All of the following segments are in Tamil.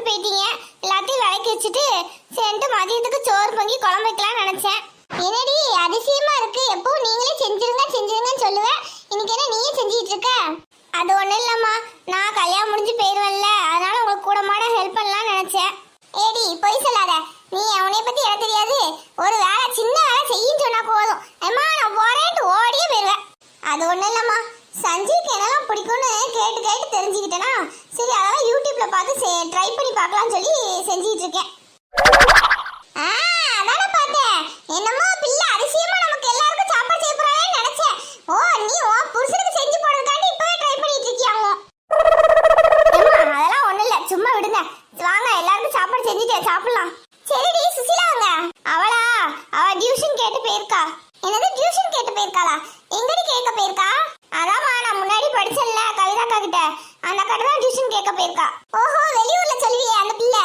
சாப்பிட்டு போயிட்டீங்க. எல்லாத்தையும் விளக்கி வச்சுட்டு சேர்ந்து மதியத்துக்கு சோறு பொங்கி குழம்பு வைக்கலாம்னு நினைச்சேன். என்னடி அதிசயமா இருக்கு. எப்போ நீங்களே செஞ்சிருங்க செஞ்சிருங்கன்னு சொல்லுவேன் இன்னைக்கு என்ன நீயே செஞ்சிட்டு இருக்க? அது ஒண்ணும் இல்லம்மா. நான் கல்யாணம் முடிஞ்சு போயிடுவேன்ல அதனால உங்களுக்கு கூட மாட ஹெல்ப் பண்ணலாம்னு நினைச்சேன். ஏடி பொய் சொல்லாத. நீ அவனை பத்தி எனக்கு தெரியாது. ஒரு வேலை சின்ன வேலை செய்யின்னு சொன்னா போதும். அம்மா நான் போறேன்ட்டு ஓடியே போயிருவேன். அது ஒண்ணும் இல்லம்மா. சஞ்சய்க்கு என்னெல்லாம் பிடிக்கும்னு கேட்டு கேட்டு தெரிஞ்சுக்கிட்டேனா சரி அதெல்லாம் யூடியூப்ல பார்த்து ட்ரை பண்ணி பார்க்கலாம்னு சொல்லி செஞ்சுட்டு இருக்கேன் ஆ, அதானே பார்த்தேன். என்னமோ பிள்ளை அதிசயமா நமக்கு எல்லாருக்கும் சாப்பாடு செய்ய போறாளேன்னு நினைச்சேன். ஓ, நீ ஓ புருஷனுக்கு செஞ்சு போடுறதுக்காண்டி இப்பவே ட்ரை பண்ணிட்டு இருக்கியாங்க அதெல்லாம் ஒண்ணும் இல்ல. சும்மா விடுங்க. வாங்க, எல்லாருக்கும் சாப்பாடு செஞ்சுட்டேன், சாப்பிடலாம். சரிடி, சுசீலா அவளா? அவ டியூஷன் கேட்டு போயிருக்கா. என்னது டியூஷன் கேட்டு போயிருக்காளா? எங்கடி கேட்க போயிருக்கா? அதாம்மா, நான் முன்னாடி படிச்சேன்ல, கவிதா அக்கா கிட்ட. அந்த அக்கா தான் டியூஷன் கேட்க போயிருக்கா ஓஹோ வெளியூர்ல சொல்லுவியே அந்த பிள்ளை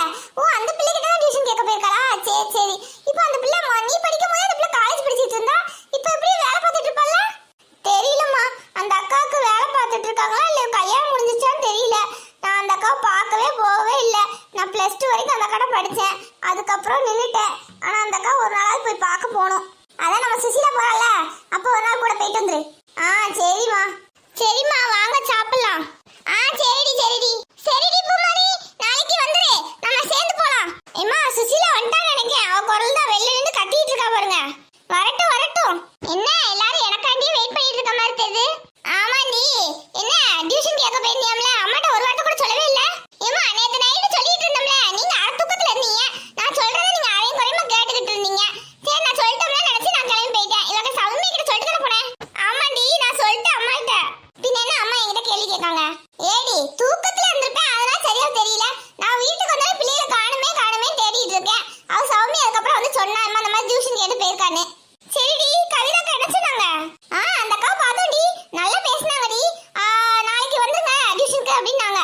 டியூஷனுக்கு அப்படின்னாங்க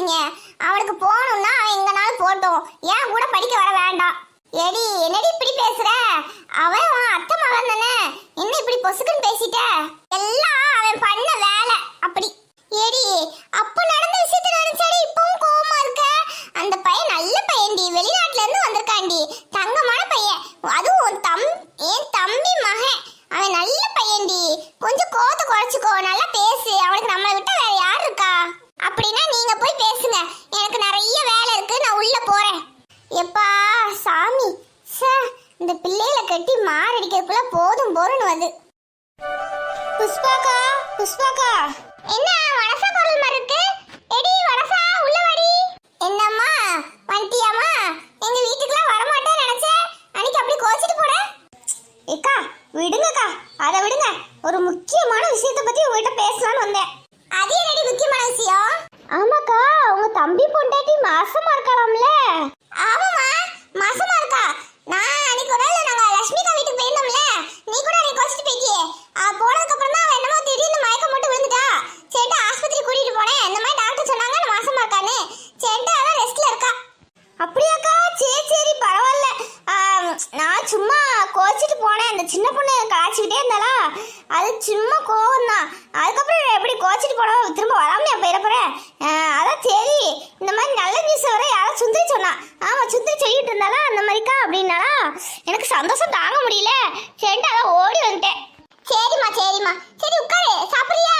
என்கிட்ட அவளுக்கு போகணும்னா அவன் எங்கனாலும் போட்டோம். ஏன் கூட படிக்க வர வேண்டாம். எடி என்னடி இப்படி பேசுற? அவன் உன் அத்தை மகன் தானே. என்ன இப்படி பொசுக்குன்னு பேசிட்ட? எல்லாம் அவன் பண்ண வேலை. அப்படி. ஏடி அப்ப நடந்த விஷயத்த நினைச்சாடி இப்பவும் கோவமா இருக்க? அந்த பையன் நல்ல பையன்டி. வெளிநாட்டுல இருந்து வந்திருக்காண்டி தங்கமான பையன். அதுவும் உன் தம் என் தம்பி மகன். அவன் நல்ல பையன்டி. கொஞ்சம் கோவத்தை குறைச்சிக்கோ. நல்லா பேசு. அவனுக்கு நம்மளை விட்டு வேற யார் இருக்கா அப்படின்னா நீங்க போய் பேசுங்க எனக்கு நிறைய வேலை இருக்கு நான் உள்ள போறேன் எப்பா சாமி சே இந்த பிள்ளைகளை கட்டி மாரடிக்கிறதுக்குள்ள போதும் போறன்னு வந்து புஷ்பாக்கா புஷ்பாக்கா. என்ன வனசா குரல் மாதிரி இருக்கு? எடி வடசா உள்ள வாடி. என்னம்மா வந்துட்டியாமா எங்க வீட்டுக்குலாம் வர மாட்டேன்னு நினைச்சேன் அன்னைக்கு அப்படி கோச்சிட்டு போட ஏக்கா விடுங்கக்கா. அதை விடுங்க. ஒரு முக்கியமான விஷயத்தை பத்தி உங்ககிட்ட பேசலாம்னு வந்தேன். அது என்னடி முக்கியமான விஷயம்? ஆமாக்கா உங்க தம்பி பொண்டாட்டி மாசமா இருக்காளாம்ல. ஆமாமா மாசமா இருக்கா. நான் அன்னைக்கு ஒரு நாள் நாங்க லட்சுமிகா வீட்டுக்கு போயிருந்தோம்ல நீ கூட அன்னைக்கு வச்சுட்டு போயிட்டியே. போனதுக்கு அப்புறம் தான் அவன் என்னமோ திடீர்னு மயக்கம் போட்டு விழுந்துட்டா. சரிட்டு ஆஸ்பத்திரி கூட்டிட்டு போனேன். இந்த மாதிரி டாக்டர் சொன்னாங்க நான் மாசமா இருக்கான்னு. சரிட்டு அதான் ரெஸ்ட்ல இருக்கா. அப்படியாக்கா? சரி சரி பரவாயில்ல. நான் சும்மா கோச்சிட்டு போனேன். அந்த சின்ன பொண்ணு காய்ச்சிக்கிட்டே இருந்தாலா அது சும்மா கோவம் தான் அதுக்கப்புறம் எப்படி கோச்சிட்டு போனோம் திரும்ப வராமையா போயிட போறேன்? அதான் சரி. இந்த மாதிரி நல்ல நியூஸ் வர யாரும் சுந்தரி சொன்னா. ஆமா சுந்தரி சொல்லிட்டு இருந்தாலா அந்த மாதிரிக்கா அப்படின்னாலா எனக்கு சந்தோஷம் தாங்க முடியல சரின்ட்டு அதான் ஓடி வந்துட்டேன் சரிம்மா சரிம்மா சரி உட்காரு சாப்பிடுறியா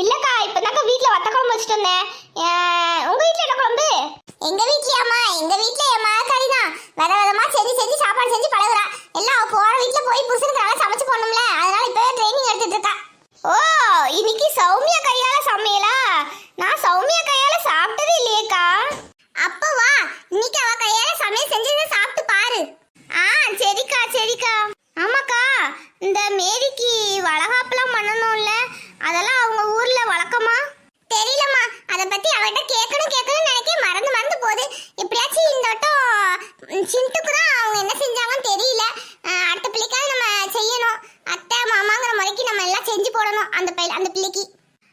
இல்லக்கா இப்பதாக்கா வீட்ல வத்த குழம்பு வச்சுட்டு வந்தேன் அஹ், உங்க வீட்ல என்ன குழம்பு எங்க வீட்லயாம்மா எங்க வீட்ல என் மகக்காரி தான் வித விதமா செஞ்சு செஞ்சு சாப்பாடு செஞ்சு பழகுறா எல்லாம் அவ போற வீட்ல போய் புருஷனுக்கு நல்லா சமைச்சு போடணும்ல அதனால இப்பவே ட்ரைனிங் எடுத்துட்டு இருக்கா ஓ இன்னைக்கு சௌமியா கையால சமையலா நான் சௌமியா கையால சாப்பிட்டதே இல்லையேக்கா அப்ப வா இன்னைக்கு அவ கையால சமையல் செஞ்சதை சாப்பிட்டு பாரு ஆ சரிக்கா ஆமாக்கா இந்த மேரிக்கு வளகாப்புலாம் பண்ணணும்ல அதெல்லாம் அவங்க ஊர்ல வழக்கமா? தெரியலம்மா அத பத்தி அவகிட்ட கேட்கணும் கேட்கணும்னு நினைக்க மறந்து மறந்து போகுது. எப்படியாச்சும் இந்த வட்டம் சிந்துக்கு தான் அவங்க என்ன செஞ்சாங்கன்னு தெரியல அஹ், அடுத்த பிள்ளைக்காவது நம்ம செய்யணும் அத்தை மாமாங்கிற முறைக்கு நம்ம எல்லாம் செஞ்சு போடணும் அந்த பை அந்த பிள்ளைக்கு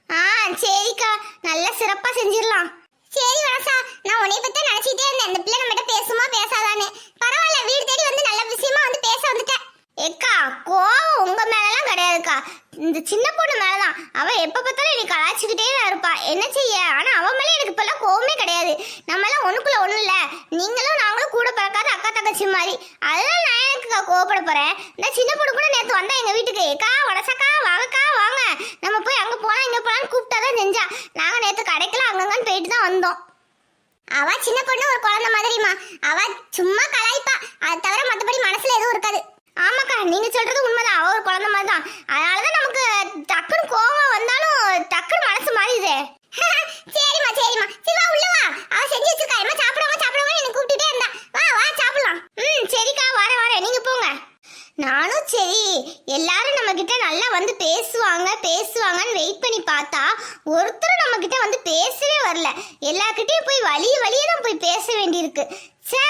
ஆ சரிக்கா நல்ல சிறப்பா செஞ்சிடலாம் சரி வனசா நான் உன்னை பத்தி நினைச்சிட்டே இருந்தேன் இந்த பிள்ளை நம்மகிட்ட பேசுமா பேசாதான்னு பரவாயில்ல வீடு தேடி வந்து நல்ல விஷயமா வந்து பேச வந்துட்டேன் ஏக்கா கோவம் உங்க மேலலாம் கிடையாதுக்கா இந்த சின்ன பொண்ணு மேலதான். அவ எப்ப பார்த்தாலும் என்னை கலாச்சிக்கிட்டே தான் இருப்பா. என்ன செய்ய? ஆனா அவ மேல எனக்கு இப்பெல்லாம் கோவமே கிடையாது. நம்ம எல்லாம் ஒண்ணுக்குள்ள ஒண்ணு இல்ல. நீங்களும் நாங்களும் கூட பிறக்காத அக்கா தங்கச்சி மாதிரி. அதெல்லாம் நான் எனக்கு கோவப்பட போறேன்? இந்த சின்ன பொண்ணு கூட நேத்து வந்தா எங்க வீட்டுக்கு. ஏக்கா வடசக்கா வாங்கக்கா வாங்க. நம்ம போய் அங்க போலாம் இங்க போலாம்னு கூப்பிட்டாதான் செஞ்சா. நாங்க நேத்து கடைக்கெல்லாம் அங்கங்கன்னு போயிட்டு தான் வந்தோம். அவ சின்ன பொண்ணு ஒரு குழந்தை மாதிரி அவ சும்மா கலாய்ப்பா அது தவிர மத்தபடி மனசுல எதுவும் இருக்காது ஆமாக்கா நீங்க சொல்றது உண்மைதான் அவ ஒரு குழந்தை மாதிரி தான் அதனாலதான் நமக்கு டக்குன்னு கோவம் வந்தாலும் டக்குன்னு மனசு மாறிடுதே சரிம்மா சரிம்மா சரி வா உள்ள வா அவ செஞ்சு வச்சிருக்கா எம்மா சாப்பிடுவாங்க சாப்பிடுவாங்க எனக்கு கூப்பிட்டுட்டே இருந்தா வா வா சாப்பிடலாம் ம் சரிக்கா வரேன் வரேன் நீங்க போங்க நானும் சரி எல்லாரும் நம்ம கிட்ட நல்லா வந்து பேசுவாங்க பேசுவாங்கன்னு வெயிட் பண்ணி பார்த்தா ஒருத்தரும் நம்ம கிட்ட வந்து பேசவே வரல. எல்லார்கிட்டயும் போய் வழிய வழியே தான் போய் பேச வேண்டியிருக்கு. சே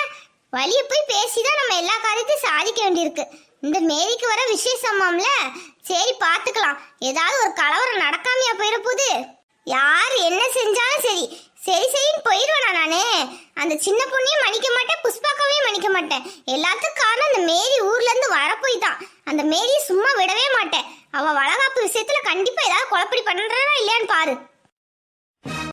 வழிய போய் பேசிதான் நம்ம எல்லா காரியத்தையும் சாதிக்க வேண்டியிருக்கு. இந்த மேரிக்கு வர விசேஷமாம்ல? சரி பார்த்துக்கலாம் ஏதாவது ஒரு கலவரம் நடக்காமையா போயிட போகுது யார் என்ன செஞ்சாலும் சரி. சரி சரின்னு போயிடுவேனா நானே? அந்த சின்ன பொண்ணையும் மன்னிக்க மாட்டேன் புஷ்பாக்காவையும் மன்னிக்க மாட்டேன். எல்லாத்துக்கும் காரணம் அந்த மேரி ஊர்ல இருந்து வரப்போய் தான். அந்த மேரியை சும்மா விடவே மாட்டேன். அவள் வளகாப்பு விஷயத்துல கண்டிப்பா ஏதாவது குழப்படி பண்றா இல்லையான்னு பாரு.